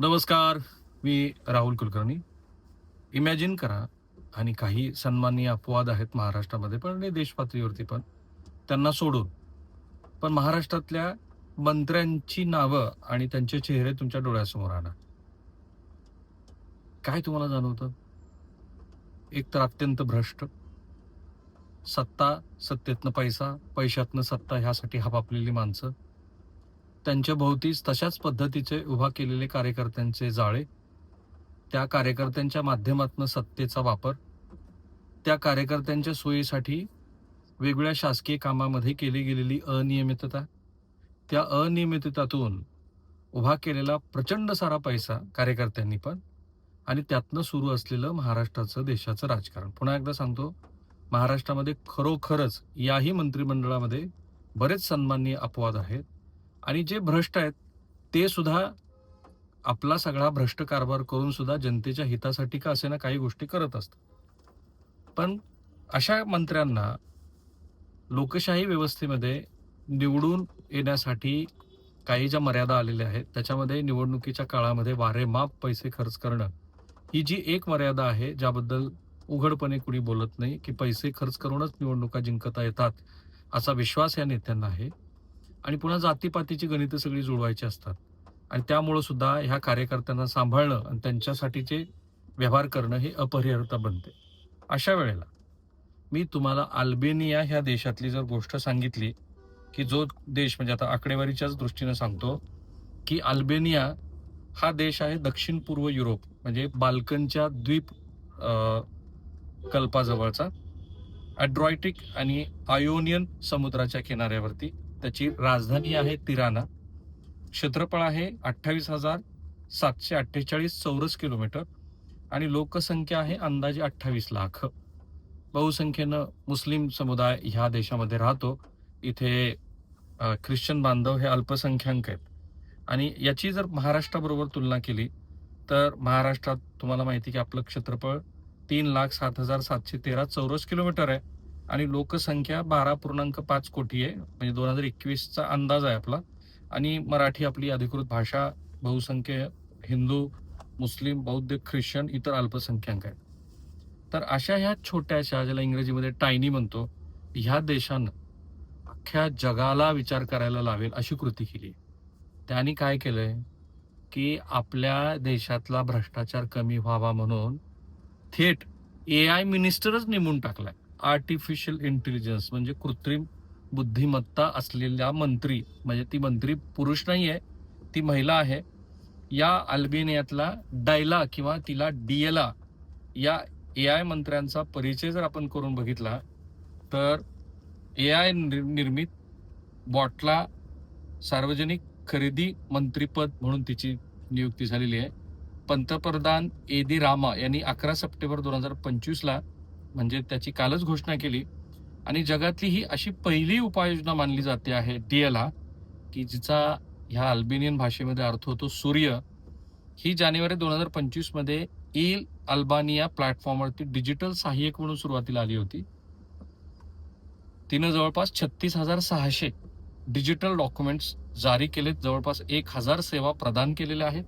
नमस्कार मी राहुल कुलकर्णी. इमॅजिन करा आणि काही सन्माननीय अपवाद आहेत महाराष्ट्रामध्ये पण आणि देशपातळीवरती पण. त्यांना सोडून. पण महाराष्ट्रातल्या मंत्र्यांची नावं आणि त्यांचे चेहरे तुमच्या डोळ्यासमोर आणा. काय तुम्हाला जाणवतं? एक तर अत्यंत भ्रष्ट. सत्ता सत्तेतनं पैसा पैशातनं सत्ता ह्यासाठी हपापलेली माणसं. त्यांच्या भोवतीच तशाच पद्धतीचे उभा केलेले कार्यकर्त्यांचे जाळे त्या कार्यकर्त्यांच्या माध्यमातून सत्तेचा वापर त्या कार्यकर्त्यांच्या सोयीसाठी वेगवेगळ्या शासकीय कामामध्ये केली गेलेली अनियमितता त्या अनियमिततातून उभा केलेला प्रचंड सारा पैसा कार्यकर्त्यांनी पण आणि त्यातनं सुरू असलेलं महाराष्ट्राचं देशाचं राजकारण. पुन्हा एकदा सांगतो महाराष्ट्रामध्ये खरोखरच याही मंत्रिमंडळामध्ये बरेच सन्माननीय अपवाद आहेत. आणि जे भ्रष्ट आहेत ते सुद्धा आपला सगळा भ्रष्ट कारभार करून सुद्धा जनतेच्या हितासाठी का असे ना काही गोष्टी करत असतात. पण अशा मंत्र्यांना लोकशाही व्यवस्थेमध्ये निवडून येण्यासाठी काही ज्या मर्यादा आलेल्या आहेत त्याच्यामध्ये निवडणुकीच्या काळामध्ये वारेमाप पैसे खर्च करणं ही जी एक मर्यादा आहे ज्याबद्दल उघडपणे कुणी बोलत नाही की पैसे खर्च करूनच निवडणुका जिंकता येतात असा विश्वास या नेत्यांना आहे. आणि पुन्हा जातीपातीची गणितं सगळी जुळवायची असतात. आणि त्यामुळं सुद्धा ह्या कार्यकर्त्यांना सांभाळणं आणि त्यांच्यासाठीचे व्यवहार करणं हे अपरिहार्यता बनते. अशा वेळेला मी तुम्हाला अल्बेनिया ह्या देशातली जर गोष्ट सांगितली की जो देश म्हणजे आता आकडेवारीच्याच दृष्टीनं सांगतो की अल्बेनिया हा देश आहे दक्षिण पूर्व युरोप म्हणजे बाल्कनच्या द्वीप कल्पाजवळचा अड्रॉयटिक आणि आयोनियन समुद्राच्या किनाऱ्यावरती. त्याची राजधानी आहे तिराना. क्षेत्रफळ आहे अठ्ठावीस हजार सातशे अठ्ठेचाळीस चौरस किलोमीटर आणि लोकसंख्या आहे अंदाजे अठ्ठावीस लाख. बहुसंख्येनं मुस्लिम समुदाय ह्या देशामध्ये राहतो. इथे ख्रिश्चन बांधव हे अल्पसंख्याक आहेत. आणि याची जर महाराष्ट्राबरोबर तुलना केली तर महाराष्ट्रात तुम्हाला माहिती की आपलं क्षेत्रफळ तीन लाख सात हजार सातशे तेरा चौरस किलोमीटर आहे. आणि लोकसंख्या बारा पूर्णांक पाच कोटी आहे. म्हणजे दोन हजार एकवीसचा अंदाज आहे आपला. आणि मराठी आपली अधिकृत भाषा बहुसंख्य हिंदू मुस्लिम बौद्ध ख्रिश्चन इतर अल्पसंख्याक आहेत. तर अशा ह्या छोट्याशा ज्याला इंग्रजीमध्ये टायनी म्हणतो ह्या देशानं अख्ख्या जगाला विचार करायला लावेल अशी कृती केली. त्यांनी काय केलंय? की आपल्या देशातला भ्रष्टाचार कमी व्हावा म्हणून थेट ए आय मिनिस्टरच नेमून टाकलाय. आर्टिफिशियल इंटेलिजन्स म्हणजे कृत्रिम बुद्धिमत्ता असलेल्या मंत्री म्हणजे ती मंत्री पुरुष नाही आहे ती महिला आहे. या अल्बेनियातला डायला किंवा तिला डीएला या ए आय मंत्र्यांचा परिचय जर आपण करून बघितला तर ए आय निर्मित बॉटला सार्वजनिक खरेदी मंत्रीपद म्हणून तिची नियुक्ती झालेली आहे. पंतप्रधान एदी रामा यांनी अकरा सप्टेंबर दोन हजार पंचवीसला म्हणजे त्याची कालच घोषणा केली. आणि जगातली ही अशी पहिली उपाययोजना मानली जाते आहे डीएला की जिचा ह्या अल्बेनियन भाषेमध्ये अर्थ होतो सूर्य. ही जानेवारी दोन हजार पंचवीसमध्ये ईल अल्बानिया प्लॅटफॉर्मवरती डिजिटल सहाय्यक म्हणून सुरुवातीला आली होती. तिनं जवळपास छत्तीस हजार सहाशे डिजिटल डॉक्युमेंट्स जारी केलेत जवळपास एक हजार सेवा प्रदान केलेल्या आहेत.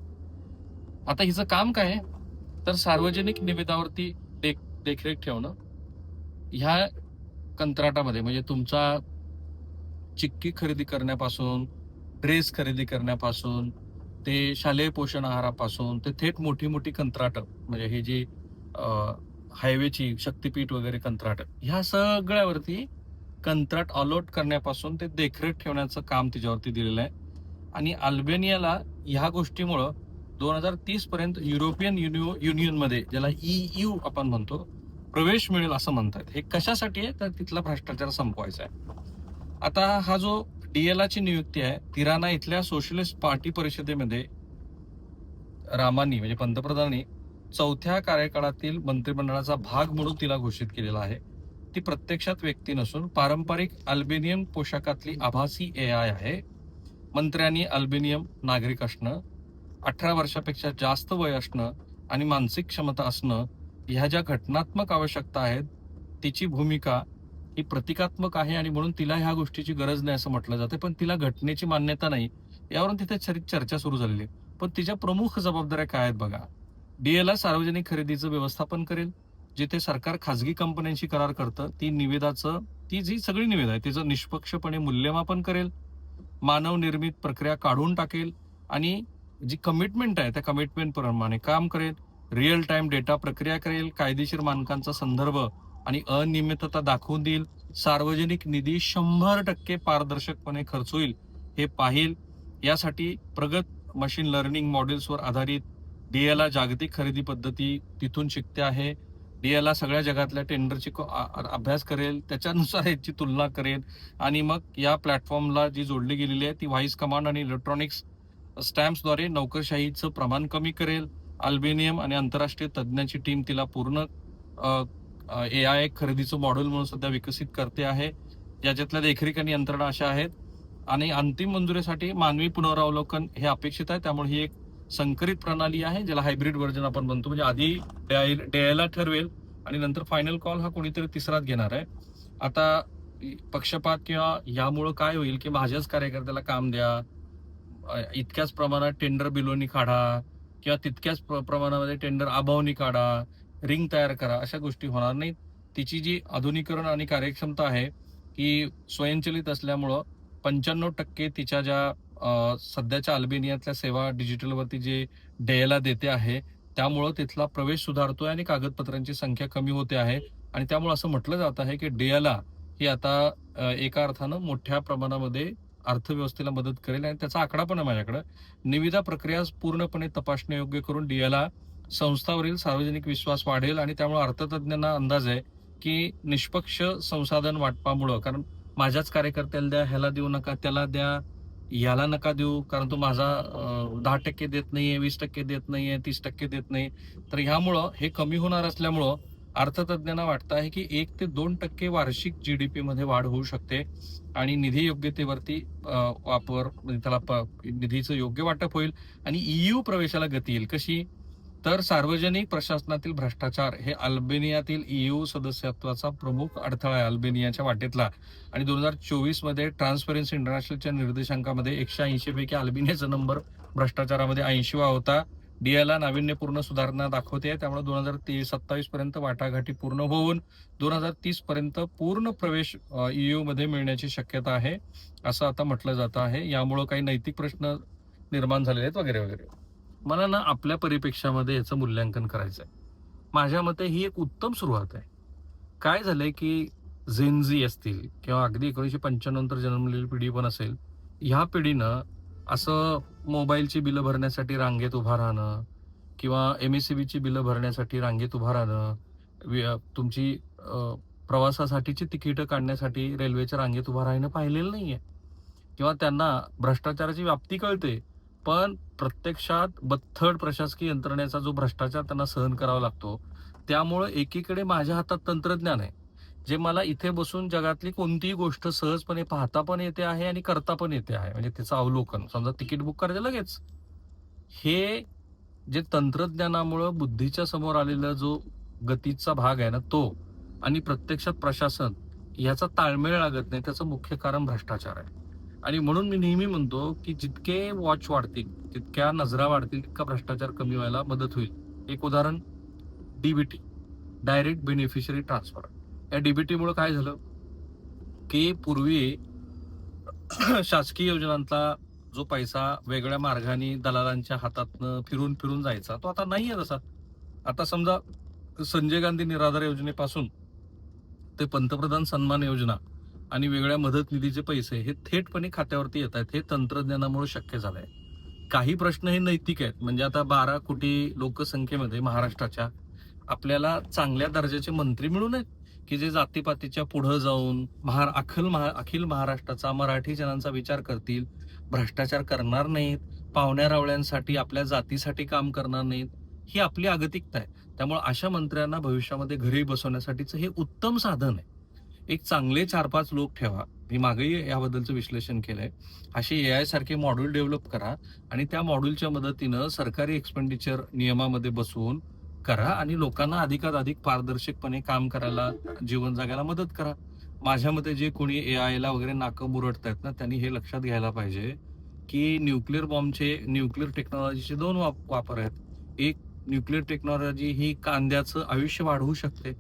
आता हिचं काम काय आहे? तर सार्वजनिक निवेदावरती देखरेख ठेवणं ह्या कंत्राटामध्ये म्हणजे तुमचा चिक्की खरेदी करण्यापासून ड्रेस खरेदी करण्यापासून ते शालेय पोषण आहारापासून ते थेट मोठी मोठी कंत्राटं म्हणजे हे जी हायवेची शक्तीपीठ वगैरे कंत्राट ह्या सगळ्यावरती कंत्राट अलॉट करण्यापासून ते देखरेख ठेवण्याचं काम तिच्यावरती दिलेलं आहे. आणि अल्बेनियाला ह्या गोष्टीमुळं दोन हजार तीस पर्यंत युरोपियन युनियो युनियनमध्ये ज्याला ई यू आपण म्हणतो प्रवेश मिळेल असं म्हणतात. हे कशासाठी आहे? तर तिथला भ्रष्टाचार संपवायचा आहे. आता हा जो डीएलआची नियुक्ती आहे तिराना इथल्या सोशलिस्ट पार्टी परिषदेमध्ये रामानी म्हणजे पंतप्रधानांनी चौथ्या कार्यकाळातील मंत्रिमंडळाचा भाग म्हणून तिला घोषित केलेला आहे. ती प्रत्यक्षात व्यक्ती नसून पारंपरिक अल्बेनियन पोशाखातली आभासी ए आय आहे. मंत्र्यांनी अल्बेनियम नागरिक असणं अठरा वर्षापेक्षा जास्त वय असणं आणि मानसिक क्षमता असणं ह्या ज्या घटनात्मक आवश्यकता आहेत तिची भूमिका ही प्रतिकात्मक आहे आणि म्हणून तिला ह्या गोष्टीची गरज नाही असं म्हटलं जातं पण तिला घटनेची मान्यता नाही यावरून तिथे चर्चा सुरू झालेली आहे. पण तिच्या प्रमुख जबाबदाऱ्या काय आहेत बघा? डीएला सार्वजनिक खरेदीचं व्यवस्थापन करेल जिथे सरकार खाजगी कंपन्यांशी करार करतं ती निविदाचं ती जी सगळी निविदा आहे तिचं निष्पक्षपणे मूल्यमापन करेल मानव निर्मित प्रक्रिया काढून टाकेल आणि जी कमिटमेंट आहे त्या कमिटमेंट प्रमाणे काम करेल. रिअल टाइम डेटा प्रक्रिया करेल कायदेशीर मानकांचा संदर्भ आणि अनियमितता दाखवून देईल. सार्वजनिक निधी शंभर टक्के पारदर्शकपणे खर्च होईल हे पाहिल. यासाठी प्रगत मशीन लर्निंग मॉडेल्सवर आधारित डीएला जागतिक खरेदी पद्धती तिथून शिकते आहे. डीएला सगळ्या जगातल्या टेंडरची अभ्यास करेल त्याच्यानुसार याची तुलना करेल. आणि मग या प्लॅटफॉर्मला जी जोडली गेलेली आहे ती व्हाईस कमांड आणि इलेक्ट्रॉनिक्स स्टॅम्प्सद्वारे नोकरशाहीचं प्रमाण कमी करेल. अल्बेनियम आणि आंतरराष्ट्रीय तज्ज्ञांची टीम तिला पूर्ण ए आय खरेदीचं मॉडेल म्हणून सध्या विकसित करते आहे. याच्यातल्या देखरेख आणि यंत्रणा अशा आहेत. आणि अंतिम मंजुरीसाठी मानवी पुनरावलोकन हे अपेक्षित आहे. त्यामुळे ही एक संकरित प्रणाली आहे ज्याला हायब्रिड व्हर्जन आपण म्हणतो. म्हणजे आधी डेआयला ठरवेल आणि नंतर फायनल कॉल हा कोणीतरी तिसराच घेणार आहे. आता पक्षपात किंवा यामुळं काय होईल की माझ्याच कार्यकर्त्याला काम द्या इतक्याच प्रमाणात टेंडर बिलोनी काढा किंवा तितक्याच प्र- प्रमाणामध्ये टेंडर अभावनी काढा रिंग तयार करा अशा गोष्टी होणार नाहीत. तिची जी आधुनिकरण आणि कार्यक्षमता आहे ही स्वयंचलित असल्यामुळं पंच्याण्णव टक्के तिच्या ज्या सध्याच्या अल्बेनियातल्या सेवा डिजिटलवरती जे डेला देते आहे त्यामुळं तिथला प्रवेश सुधारतोय आणि कागदपत्रांची संख्या कमी होते आहे. आणि त्यामुळे असं म्हटलं जात आहे की डेला ही आता एका अर्थानं मोठ्या प्रमाणामध्ये अर्थव्यवस्थेला मदत करेल आणि त्याचा आकडा पण आहे माझ्याकडं. निविदा प्रक्रिया पूर्णपणे तपासण्यायोग्य करून डीएला संस्थावरील सार्वजनिक विश्वास वाढेल आणि त्यामुळे अर्थतज्ञांना अंदाज आहे की निष्पक्ष संसाधन वाटपामुळं कारण माझ्याच कार्यकर्त्याला द्या ह्याला देऊ नका त्याला द्या याला नका देऊ कारण तो माझा दहा टक्के देत नाहीये वीस टक्के देत नाहीये तीस टक्के देत नाही. तर ह्यामुळं हे कमी होणार असल्यामुळं अर्थतज्ञांना वाटतं आहे की एक ते दोन टक्के वार्षिक जी डी मध्ये वाढ होऊ शकते आणि निधी योग्यतेवरती वापर म्हणजे त्याला प- निधीचं योग्य वाटप होईल आणि ईयू प्रवेशाला गती येईल. कशी? तर सार्वजनिक प्रशासनातील भ्रष्टाचार हे अल्बेनियातील ईयू सदस्यत्वाचा प्रमुख अडथळा आहे अल्बेनियाच्या वाटेतला. आणि दोन हजार चोवीसमध्ये ट्रान्सपरन्सी इंटरनॅशनलच्या निर्देशांकामध्ये एकशे ऐंशी पैकी अल्बेनियाचा नंबर भ्रष्टाचारामध्ये ऐंशीवा होता. डीएला नाविन्यपूर्ण सुधारणा दाखवते. त्यामुळे दोन हजार ते सत्तावीस पर्यंत वाटाघाटी पूर्ण होऊन दोन हजार तीस पर्यंत पूर्ण प्रवेश ईयू मध्ये मिळण्याची शक्यता आहे असं आता म्हटलं जातं आहे. यामुळं काही नैतिक प्रश्न निर्माण झालेले आहेत वगैरे वगैरे. मला ना आपल्या परिपेक्षामध्ये याचं मूल्यांकन करायचं आहे माझ्या मते ही एक उत्तम सुरुवात आहे. काय झालंय की झेनझी असतील किंवा अगदी एकोणीसशे पंच्याण्णव नंतर जन्मलेली पिढी पण असेल ह्या पिढीनं असं मोबाईलची बिलं भरण्यासाठी रांगेत उभा राहणं किंवा एम एस सी बीची बिलं भरण्यासाठी रांगेत उभा राहणं तुमची प्रवासासाठीची तिकीटं काढण्यासाठी रेल्वेच्या रांगेत उभा राहणं पाहिलेलं नाही आहे किंवा त्यांना भ्रष्टाचाराची व्याप्ती कळते पण प्रत्यक्षात बत्थड प्रशासकीय यंत्रणेचा जो भ्रष्टाचार त्यांना सहन करावा लागतो त्यामुळं एकीकडे माझ्या हातात तंत्रज्ञान आहे. जे मला इथे बसून जगातली कोणतीही गोष्ट सहजपणे पाहता पण येते आहे आणि करता पण येते आहे. म्हणजे त्याचं अवलोकन. समजा तिकीट बुक करायचं लगेच. हे जे तंत्रज्ञानामुळं बुद्धीच्या समोर आलेला जो गतीचा भाग आहे ना तो आणि प्रत्यक्षात प्रशासन याचा ताळमेळ लागत नाही त्याचं मुख्य कारण भ्रष्टाचार आहे. आणि म्हणून मी नेहमी म्हणतो की जितके वॉच वाढतील तितक्या नजरा वाढतील तितका भ्रष्टाचार कमी व्हायला मदत होईल. एक उदाहरण डीबीटी डायरेक्ट बेनिफिशरी ट्रान्सफर या डीबीटीमुळे काय झालं? की पूर्वी शासकीय योजनांचा जो पैसा वेगळ्या मार्गाने दलालांच्या हातातनं फिरून फिरून जायचा तो आता नाही आहे तसा. आता समजा संजय गांधी निराधार योजनेपासून ते पंतप्रधान सन्मान योजना आणि वेगळ्या मदत निधीचे पैसे हे थेटपणे खात्यावरती येत आहेत हे तंत्रज्ञानामुळे शक्य झालंय. काही प्रश्न हे नैतिक आहेत. म्हणजे आता बारा कोटी लोकसंख्येमध्ये महाराष्ट्राच्या आपल्याला चांगल्या दर्जाचे मंत्री मिळून आहेत की जे जातीपातीच्या पुढं जाऊन महार अखिल महा अखिल महाराष्ट्राचा मराठी जनांचा विचार करतील भ्रष्टाचार करणार नाहीत पाहुण्या रावळ्यांसाठी आपल्या जातीसाठी काम करणार नाहीत ही आपली अगतिकता आहे. त्यामुळे अशा मंत्र्यांना भविष्यामध्ये घरी बसवण्यासाठीचं हे उत्तम साधन आहे. एक चांगले चार पाच लोक ठेवा. मी मागेही याबद्दलचं विश्लेषण केलंय. असे ए आय सारखे मॉड्यूल डेव्हलप करा आणि त्या मॉड्यूलच्या मदतीनं सरकारी एक्सपेंडिचर नियमामध्ये बसवून करा आणि लोकांना अधिकात अधिक पारदर्शकपणे काम करायला जीवन जगायला मदत करा. माझ्या मते जे कोणी ए आयला वगैरे नाकं मुरडतायत ना त्यांनी हे लक्षात घ्यायला पाहिजे की न्यूक्लिअर बॉम्बचे न्यूक्लिअर टेक्नॉलॉजीचे दोन वापर आहेत. एक न्यूक्लिअर टेक्नॉलॉजी ही कांद्याचं आयुष्य वाढवू शकते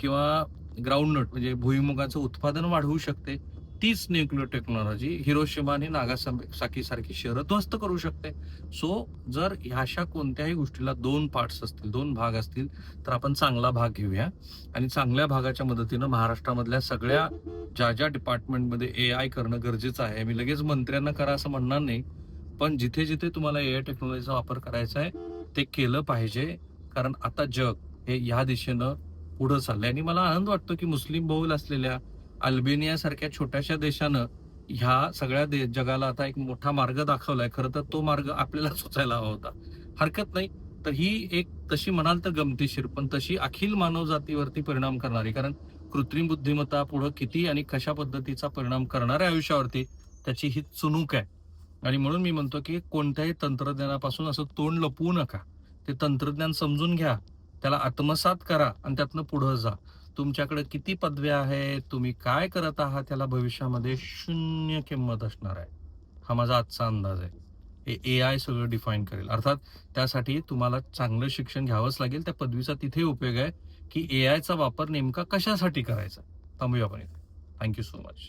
किंवा ग्राउंडनट म्हणजे भुईमुगाचं उत्पादन वाढवू शकते. तीच न्यूक्लिअर टेक्नॉलॉजी हिरोशिमा आणि नागासाकी सारखी शहरं ध्वस्त करू शकते. सो जर ह्याशा कोणत्याही गोष्टीला दोन पार्ट्स असतील दोन भाग असतील तर आपण चांगला भाग घेऊया. आणि चांगल्या भागाच्या मदतीनं महाराष्ट्रामधल्या सगळ्या ज्या ज्या डिपार्टमेंटमध्ये ए आय करणं गरजेचं आहे मी लगेच मंत्र्यांना करा असं म्हणणार नाही. पण जिथे जिथे तुम्हाला ए आय टेक्नॉलॉजीचा वापर करायचा आहे ते केलं पाहिजे. कारण आता जग हे ह्या दिशेनं पुढं चाललंय. आणि मला आनंद वाटतो की मुस्लिम बहुल असलेल्या अल्बेनियासारख्या छोट्याशा देशानं ह्या सगळ्या दे जगाला आता एक मोठा मार्ग दाखवलाय. खरं तर तो मार्ग आपल्याला सुचायला हवा होता. हरकत नाही. तर ही एक तशी म्हणाल तर गमतीशीर पण तशी अखिल मानव जातीवरती परिणाम करणारी कारण कृत्रिम बुद्धिमत्ता पुढं किती आणि कशा पद्धतीचा परिणाम करणाऱ्या आयुष्यावरती त्याची ही चुनूक आहे. आणि म्हणून मी म्हणतो की कोणत्याही तंत्रज्ञानापासून असं तोंड लपवू नका. ते तंत्रज्ञान समजून घ्या. त्याला आत्मसात करा आणि त्यातनं पुढं जा. तुमच्याकडे किती पदव्या आहेत? तुम्ही काय करत आहात त्याला भविष्यामध्ये? शून्य किंमत असणार आहे. हा माझा आजचा अंदाज आहे. हे ए आय सगळं डिफाईन करेल. अर्थात त्यासाठी तुम्हाला चांगलं शिक्षण घ्यावंच लागेल. त्या पदवीचा तिथे उपयोग आहे की ए आयचा वापर नेमका कशासाठी करायचा? थांबूया आपण इथे. Thank you so much